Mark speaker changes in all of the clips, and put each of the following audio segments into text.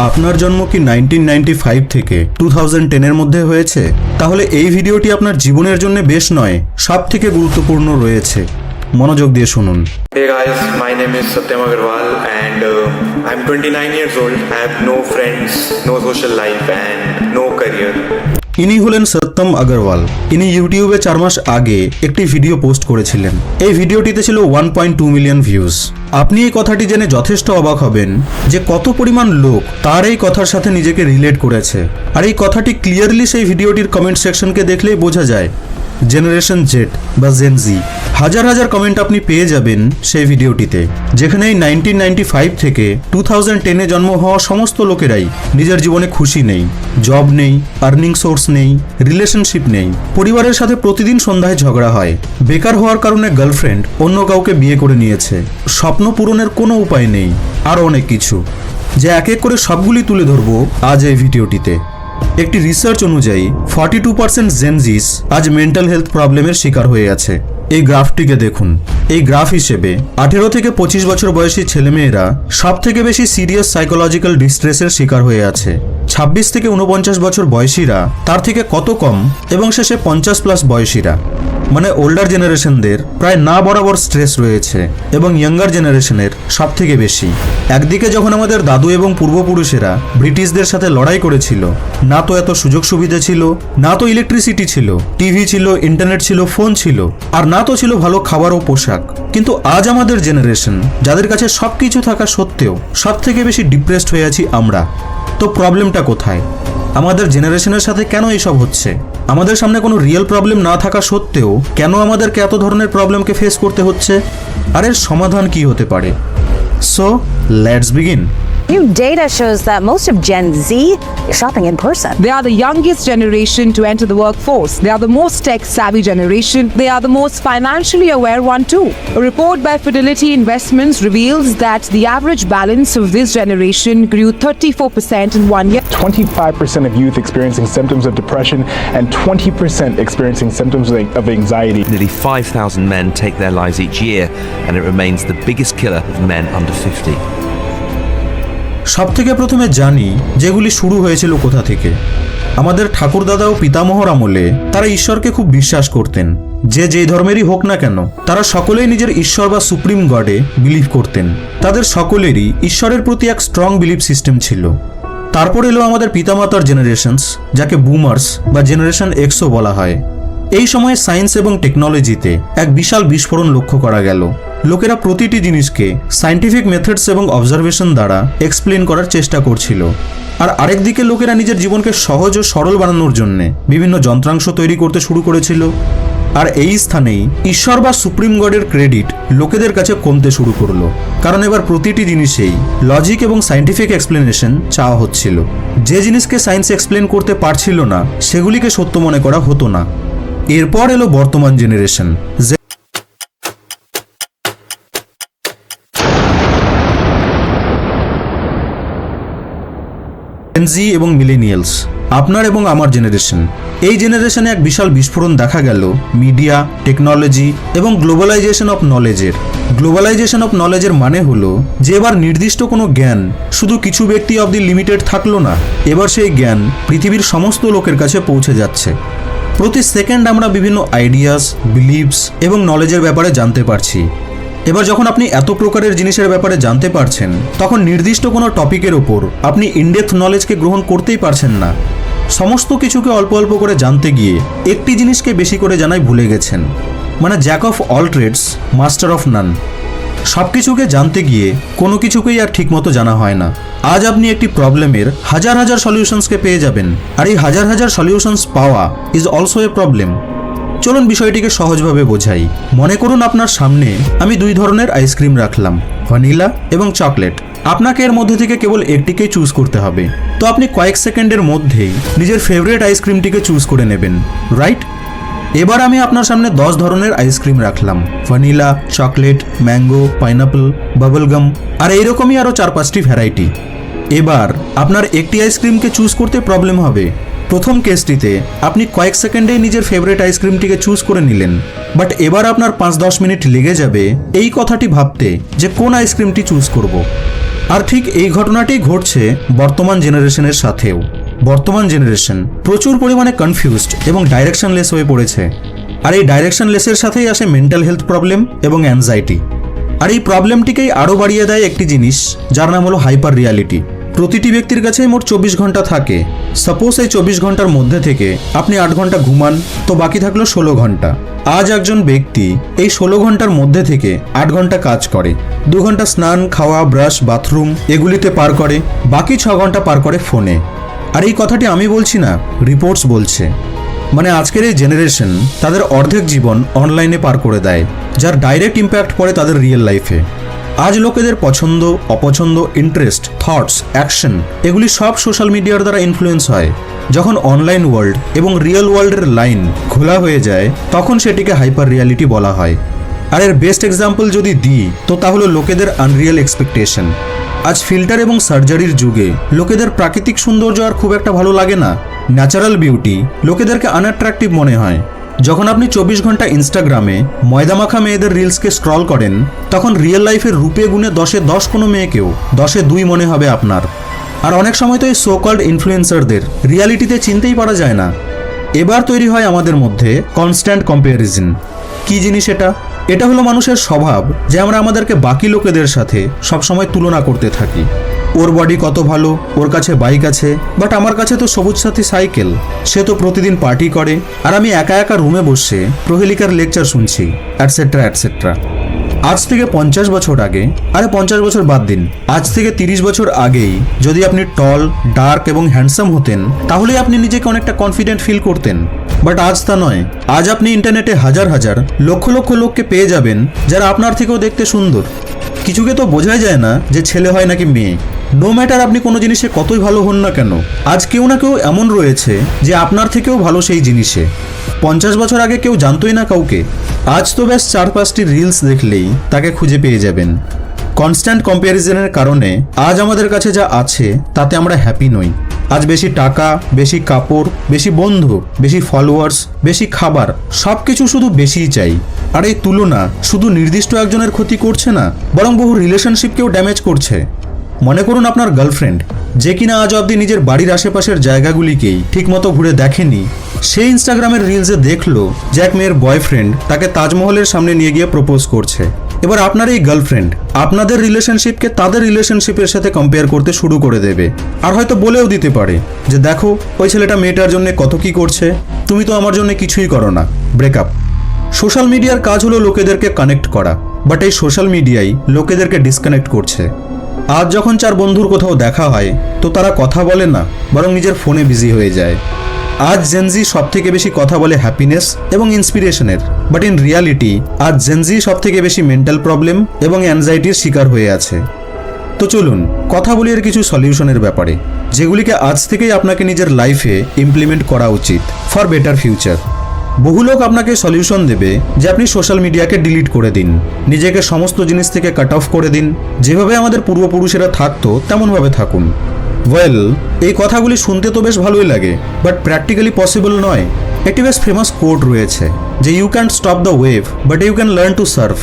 Speaker 1: আপনার জন্ম কি নাইনটিন থেকে টু টেনের মধ্যে হয়েছে তাহলে এই ভিডিওটি আপনার জীবনের জন্য বেশ নয় সব থেকে গুরুত্বপূর্ণ রয়েছে মনোযোগ দিয়ে শুনুন
Speaker 2: Hey guys, my name is Satyam Agarwal and uh, I'm 29 years old. I have no friends, no social life and no career.
Speaker 1: ইনি হলেন সত্যম আগরওয়াল। ইনি ইউটিউবে চার মাস আগে একটি ভিডিও পোস্ট করেছিলেন। এই ভিডিওটিতে ছিল one point two million views আপনি এই কথাটি জেনে যথেষ্ট অবাক হবেন যে কত পরিমাণ লোক তার এই কথার সাথে নিজেকে রিলেট করেছে। আর এই কথাটি ক্লিয়ারলি সেই ভিডিওটির কমেন্ট সেকশনকে দেখলেই বোঝা যায়। জেনারেশন জেড বা জেন জি হাজার হাজার কমেন্ট আপনি পেয়ে যাবেন সেই ভিডিওটিতে যেখানে এই নাইনটিন নাইনটি ফাইভ থেকে টু থাউজেন্ড টেনে জন্ম হওয়া সমস্ত লোকেরাই নিজের জীবনে খুশি নেই জব নেই আর্নিং সোর্স নেই রিলেশনশিপ নেই, পরিবারের সাথে প্রতিদিন সন্ধ্যায় ঝগড়া হয়, বেকার হওয়ার কারণে গার্লফ্রেন্ড অন্য কাউকে বিয়ে করে নিয়েছে, স্বপ্ন পূরণের কোনো উপায় নেই, আরও অনেক কিছু। যে এক এক করে সবগুলি তুলে ধরবো আজ এই ভিডিওটিতে। একটি রিসার্চ অনুযায়ী ফর্টি টু পার্সেন্ট জেনজিস আজ মেন্টাল হেলথ প্রবলেমের শিকার হয়ে আছে এই গ্রাফটিকে দেখুন। এই গ্রাফ হিসেবে, আঠেরো থেকে পঁচিশ বছর বয়সী ছেলেমেয়েরা সব থেকে বেশি সিরিয়াস সাইকোলজিক্যাল ডিস্ট্রেসের শিকার হয়ে আছে। ছাব্বিশ থেকে উনপঞ্চাশ বছর বয়সীরা তার থেকে কত কম এবং শেষে পঞ্চাশ প্লাস বয়সীরা। মানে ওল্ডার জেনারেশনদের প্রায় না বরাবর স্ট্রেস রয়েছে এবং ইয়াঙ্গার জেনারেশনের সব থেকে বেশি। একদিকে যখন আমাদের দাদু এবং পূর্বপুরুষেরা ব্রিটিশদের সাথে লড়াই করেছিল, না তো এত সুযোগ সুবিধা ছিল, না তো ইলেকট্রিসিটি ছিল টিভি ছিল ইন্টারনেট ছিল ফোন ছিল, আর না তো ছিল ভালো খাবার ও পোশাক। কিন্তু আজ আমাদের জেনারেশন যাদের কাছে সব কিছু থাকা সত্ত্বেও সব থেকে বেশি ডিপ্রেসড হয়ে আছি আমরা। তো প্রবলেমটা কোথায়? আমাদের জেনারেশনের সাথে কেন এইসব হচ্ছে? আমাদের সামনে কোনো রিয়েল প্রবলেম না থাকা সত্ত্বেও কেন আমাদেরকে এত ধরনের প্রবলেমকে ফেস করতে হচ্ছে? আর এর সমাধান কি হতে পারে? So let's begin
Speaker 3: New data shows that most of Gen Z is shopping in person.
Speaker 4: They are the youngest generation to enter the workforce. They are the most tech savvy generation. They are the most financially aware one too. A report by Fidelity Investments reveals that the average balance of this generation grew 34% in one year.
Speaker 5: 25% of youth experiencing symptoms of depression and 20% experiencing symptoms of of anxiety.
Speaker 6: Nearly 5,000 men take their lives each year, and it remains the biggest killer of men under 50.
Speaker 1: সব থেকে প্রথমে জানি যেগুলি শুরু হয়েছিল কোথা থেকে। আমাদের ঠাকুরদাদা ও পিতামহর আমলে তারা ঈশ্বরকে খুব বিশ্বাস করতেন। যে যেই ধর্মেরই হোক না কেন, তারা সকলেই নিজের ঈশ্বর বা সুপ্রিম গডে বিলিভ করতেন। তাদের সকলেরই ঈশ্বরের প্রতি এক স্ট্রং বিলিভ সিস্টেম ছিল। তারপর এলো আমাদের পিতামাতার জেনারেশনস যাকে বুমার্স বা জেনারেশন এক্সও বলা হয়। এই সময়ে সায়েন্স এবং টেকনোলজিতে এক বিশাল বিস্ফোরণ লক্ষ্য করা গেল। লোকেরা প্রতিটি জিনিসকে সায়েন্টিফিক মেথডস এবং অবজারভেশন দ্বারা এক্সপ্লেন করার চেষ্টা করছিল। আর আরেকদিকে লোকেরা নিজের জীবনকে সহজ ও সরল বানানোর জন্যে বিভিন্ন যন্ত্রাংশ তৈরি করতে শুরু করেছিল। আর এই স্থানেই ঈশ্বর বা সুপ্রিম গডের ক্রেডিট লোকেদের কাছে কমতে শুরু করল। কারণ এবার প্রতিটি জিনিসেই লজিক এবং সায়েন্টিফিক এক্সপ্লেনেশন চাওয়া হচ্ছিল। যে জিনিসকে সায়েন্স এক্সপ্লেন করতে পারছিল না, সেগুলিকে সত্য মনে করা হতো না। এরপর এলো বর্তমান জেনারেশন জি এবং মিলেনিয়ালস আপনার এবং আমার জেনারেশন এই জেনারেশনে এক বিশাল বিস্ফোরণ দেখা গেল। মিডিয়া টেকনোলজি এবং গ্লোবালাইজেশন অফ নলেজের গ্লোবালাইজেশন অফ নলেজের মানে হলো যে এবার নির্দিষ্ট কোনো জ্ঞান শুধু কিছু ব্যক্তি অব দি লিমিটেড থাকল না। এবার সেই জ্ঞান পৃথিবীর সমস্ত লোকের কাছে পৌঁছে যাচ্ছে। প্রতি সেকেন্ড আমরা বিভিন্ন আইডিয়াস বিলিভস এবং নলেজের ব্যাপারে জানতে পারছি। এবার যখন আপনি এত প্রকারের জিনিসের ব্যাপারে জানতে পারছেন, তখন নির্দিষ্ট কোনো টপিকের ওপর আপনি ইনডেপথ নলেজকে গ্রহণ করতেই পারছেন না। সমস্ত কিছুকে অল্প অল্প করে জানতে গিয়ে একটি জিনিসকে বেশি করে জানাই ভুলে গেছেন। মানে jack of all trades master of none সব কিছুকে জানতে গিয়ে কোনো কিছুকেই আর ঠিকমতো জানা হয় না। আজ আপনি একটি প্রবলেমের হাজার হাজার সলিউশনসকে পেয়ে যাবেন। আর এই হাজার হাজার সলিউশনস পাওয়া ইজ অলসো এ প্রবলেম চলুন বিষয়টিকে সহজভাবে বোঝাই। মনে করুন আপনার সামনে আমি দুই ধরনের আইসক্রিম রাখলাম ভ্যানিলা এবং চকলেট আপনাকে এর মধ্যে থেকে কেবল একটিকেই চুজ করতে হবে। তো আপনি কয়েক সেকেন্ডের মধ্যেই নিজের ফেভারিট আইসক্রিমটিকে চুজ করে নেবেন। রাইট এবার আমি আপনার সামনে দশ ধরনের আইসক্রিম রাখলাম। Vanilla chocolate mango pineapple bubblegum আর এইরকমই আরও চার পাঁচটি ভ্যারাইটি এবার আপনার একটি আইসক্রিমকে চুজ করতে প্রবলেম হবে। প্রথম কেসটিতে আপনি কয়েক সেকেন্ডেই নিজের ফেভারিট আইসক্রিমটিকে চুজ করে নিলেন। বাট এবার আপনার পাঁচ দশ মিনিট লেগে যাবে এই কথাটি ভাবতে যে কোন আইসক্রিমটি চুজ করব। আর ঠিক এই ঘটনাটি ঘটছে বর্তমান জেনারেশনের সাথেও। বর্তমান জেনারেশন প্রচুর পরিমাণে কনফিউজড এবং ডাইরেকশনলেস হয়ে পড়েছে। আর এই ডাইরেকশনলেসের সাথেই আসে মেন্টাল হেলথ প্রবলেম এবং অ্যাংজাইটি আর এই প্রবলেমটিকেই আরও বাড়িয়ে দেয় একটি জিনিস, যার নাম হলো হাইপার রিয়ালিটি প্রতিটি ব্যক্তির কাছেই মোট চব্বিশ ঘণ্টা থাকে। সাপোজ এই চব্বিশ ঘণ্টার মধ্যে থেকে আপনি আট ঘণ্টা ঘুমান, তো বাকি থাকল ষোলো ঘণ্টা। আজ একজন ব্যক্তি এই ষোলো ঘণ্টার মধ্যে থেকে আট ঘণ্টা কাজ করে। দু ঘণ্টা স্নান, খাওয়া ব্রাশ বাথরুম এগুলিতে পার করে, বাকি ছ ঘণ্টা পার করে ফোনে। আর এই কথাটি আমি বলছি না রিপোর্টস বলছে। মানে আজকের এই জেনারেশন তাদের অর্ধেক জীবন অনলাইনে পার করে দেয়, যার ডাইরেক্ট ইম্প্যাক্ট পড়ে তাদের রিয়েল লাইফে আজ লোকেদের পছন্দ, অপছন্দ ইন্টারেস্ট থটস অ্যাকশন এগুলি সব সোশ্যাল মিডিয়ার দ্বারা ইনফ্লুয়েন্স হয়। যখন অনলাইন ওয়ার্ল্ড এবং রিয়েল ওয়ার্ল্ডের লাইন খোলা হয়ে যায়, তখন সেটিকে হাইপার রিয়ালিটি বলা হয়। আর এর বেস্ট এক্সাম্পল যদি দিই, তো তা হলো লোকেদের আনরিয়েল এক্সপেকটেশন আজ ফিল্টার এবং সার্জারির যুগে লোকেদের প্রাকৃতিক সৌন্দর্য আর খুব একটা ভালো লাগে না। ন্যাচারাল বিউটি লোকেদেরকে আনঅ্যাট্রাকটিভ মনে হয়। যখন আপনি চব্বিশ ঘণ্টা ইনস্টাগ্রামে ময়দামাখা মেয়েদের রিলসকে স্ক্রল করেন, তখন রিয়েল লাইফের রূপে গুণে দশে দশ কোনো মেয়েকেও দশে দুই মনে হবে আপনার। আর অনেক সময় তো এই সো কল্ড ইনফ্লুয়েন্সারদের রিয়ালিটিতে চিনতেই পারা যায় না। এবার তৈরি হয় আমাদের মধ্যে কনস্ট্যান্ট কম্প্যারিজন কি জিনিস এটা? এটা হলো মানুষের স্বভাব যে আমরা আমাদেরকে বাকি লোকেদের সাথে সবসময় তুলনা করতে থাকি। ওর বডি কত ভালো, ওর কাছে বাইক আছে বাট আমার কাছে তো সবুজ সাথী সাইকেল সে তো প্রতিদিন পার্টি করে, আর আমি একা একা রুমে বসে প্রহেলিকার লেকচার শুনছি অ্যাটসেট্রা অ্যাটসেট্রা আজ থেকে পঞ্চাশ বছর আগে, আরে পঞ্চাশ বছর বাদ দিন, আজ থেকে তিরিশ বছর আগেই যদি আপনি টল ডার্ক এবং হ্যান্ডসাম হতেন তাহলে আপনি নিজেকে অনেকটা কনফিডেন্ট ফিল করতেন। বাট আজ তা নয়। আজ আপনি ইন্টারনেটে হাজার হাজার, লক্ষ লক্ষ লোককে পেয়ে যাবেন, যারা আপনার থেকেও দেখতে সুন্দর। কিছুকে তো বোঝাই যায় না যে ছেলে হয় নাকি মেয়ে। নো ম্যাটার আপনি কোনো জিনিসে কতই ভালো হন না কেন, আজ কেউ না কেউ এমন রয়েছে যে আপনার থেকেও ভালো সেই জিনিসে। পঞ্চাশ বছর আগে কেউ জানতোই না কাউকে, আজ তো ব্যাস চার পাঁচটি রিলস দেখলেই তাকে খুঁজে পেয়ে যাবেন। কনস্ট্যান্ট কম্প্যারিজনের কারণে আজ আমাদের কাছে যা আছে, তাতে আমরা হ্যাপি নই। আজ বেশি টাকা, বেশি কাপড়, বেশি বন্ধু, বেশি ফলোয়ার্স বেশি খাবার সব কিছু শুধু বেশিই চাই। আর এই তুলনা শুধু নির্দিষ্ট একজনের ক্ষতি করছে না, বরং বহু রিলেশনশিপকেও ড্যামেজ করছে। মনে করুন আপনার গার্লফ্রেন্ড যে কিনা আজ অবধি নিজের বাড়ির আশেপাশের জায়গাগুলিকেই ঠিকমতো ঘুরে দেখেনি সে ইনস্টাগ্রামের রিলসে দেখল যে এক মেয়ের বয়ফ্রেন্ড তাকে তাজমহলের সামনে নিয়ে গিয়ে প্রপোজ করছে। এবার আপনার এই গার্লফ্রেন্ড আপনাদের রিলেশনশিপকে তাদের রিলেশনশিপের সাথে কম্পেয়ার করতে শুরু করে দেবে। আর হয়তো বলেও দিতে পারে যে দেখো, ওই ছেলেটা মেয়েটার জন্য কত কি করছে, তুমি তো আমার জন্য কিছুই করো না। ব্রেকআপ সোশ্যাল মিডিয়ার কাজ হলো লোকেদেরকে কানেক্ট করা বাট এই সোশ্যাল মিডিয়াই লোকেদেরকে ডিসকানেক্ট করছে। আজ যখন চার বন্ধুর কোথাও দেখা হয়, তো তারা কথা বলে না, বরং নিজের ফোনে বিজি হয়ে যায়। আজ জেনজি সব থেকে বেশি কথা বলে হ্যাপিনেস এবং ইন্সপিরেশনের বাট ইন রিয়ালিটি আজ জেনজি সব থেকে বেশি মেন্টাল প্রবলেম এবং অ্যাংজাইটির শিকার হয়ে আছে। তো চলুন, কথা বলি এর কিছু সলিউশনের ব্যাপারে, যেগুলিকে আজ থেকেই আপনাকে নিজের লাইফে ইমপ্লিমেন্ট করা উচিত ফর বেটার ফিউচার বহু লোক আপনাকে সলিউশন দেবে যে আপনি সোশ্যাল মিডিয়াকে ডিলিট করে দিন। নিজেকে সমস্ত জিনিস থেকে কাট অফ করে দিন। যেভাবে আমাদের পূর্বপুরুষেরা থাকতো, তেমনভাবে থাকুন। ওয়েল এই কথাগুলি শুনতে তো বেশ ভালোই লাগে বাট প্র্যাকটিক্যালি পসিবল নয়। একটি বেশ ফেমাস কোড রয়েছে যে you can stop the wave but you can learn to surf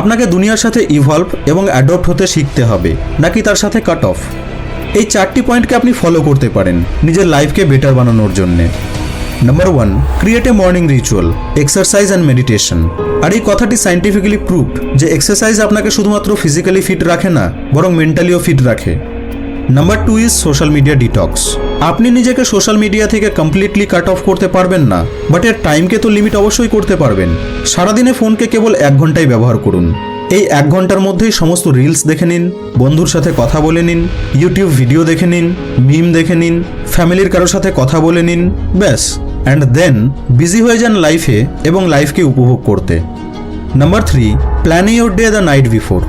Speaker 1: আপনাকে দুনিয়ার সাথে ইভলভ এবং অ্যাডপ্ট হতে শিখতে হবে, নাকি তার সাথে কাট অফ এই চারটি পয়েন্টকে আপনি ফলো করতে পারেন, নিজের লাইফকে বেটার বানানোর জন্যে। Number one create a morning ritual exercise and meditation আর এই কথাটি সাইন্টিফিক্যালি প্রুভড যে এক্সারসাইজ আপনাকে শুধুমাত্র ফিজিক্যালি ফিট রাখে না, বরং মেন্টালিও ফিট রাখে। Number two is social media detox আপনি নিজেকে সোশ্যাল মিডিয়া থেকে কমপ্লিটলি কাট অফ করতে পারবেন না বাট এর টাইমকে তো লিমিট অবশ্যই করতে পারবেন। সারাদিনে ফোনকে কেবল এক ঘন্টাই ব্যবহার করুন। এই এক ঘণ্টার মধ্যেই সমস্ত রিলস দেখে নিন, বন্ধুর সাথে কথা বলে নিন ইউটিউব ভিডিও দেখে নিন মিম দেখে নিন ফ্যামিলির কারোর সাথে কথা বলে নিন, ব্যাস। অ্যান্ড দেন বিজি হয়ে যান লাইফে এবং লাইফকে উপভোগ করতে। Number three plan your day the night before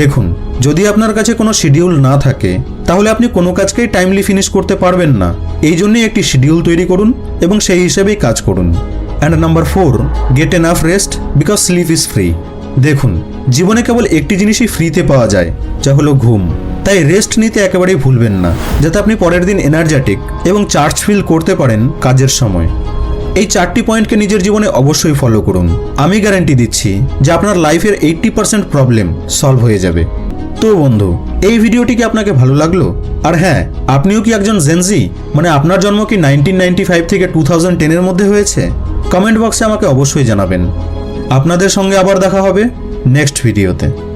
Speaker 1: দেখুন, যদি আপনার কাছে কোনো শিডিউল না থাকে, তাহলে আপনি কোনো কাজকেই টাইমলি ফিনিশ করতে পারবেন না। এই জন্যই একটি শিডিউল তৈরি করুন এবং সেই হিসেবেই কাজ করুন। And number four get enough rest because sleep is free দেখুন, জীবনে কেবল একটি জিনিসই ফ্রিতে পাওয়া যায়, যা হলো ঘুম। তাই রেস্ট নিতে একেবারেই ভুলবেন না, যাতে আপনি পরের দিন এনার্জেটিক এবং চার্জ ফিল করতে পারেন কাজের সময়। এই চারটি পয়েন্টকে নিজের জীবনে অবশ্যই ফলো করুন। আমি গ্যারান্টি দিচ্ছি যে আপনার লাইফের এইট্টি পার্সেন্ট প্রবলেম সলভ হয়ে যাবে। তো বন্ধু, এই ভিডিওটি কি আপনাকে ভালো লাগল? আর হ্যাঁ আপনিও কি একজন জেনজি মানে আপনার জন্ম কি নাইনটিন নাইনটি ফাইভ থেকে টু থাউজেন্ড টেনের মধ্যে হয়েছে? কমেন্ট বক্সে আমাকে অবশ্যই জানাবেন। আপনাদের সঙ্গে আবার দেখা হবে নেক্সট ভিডিওতে।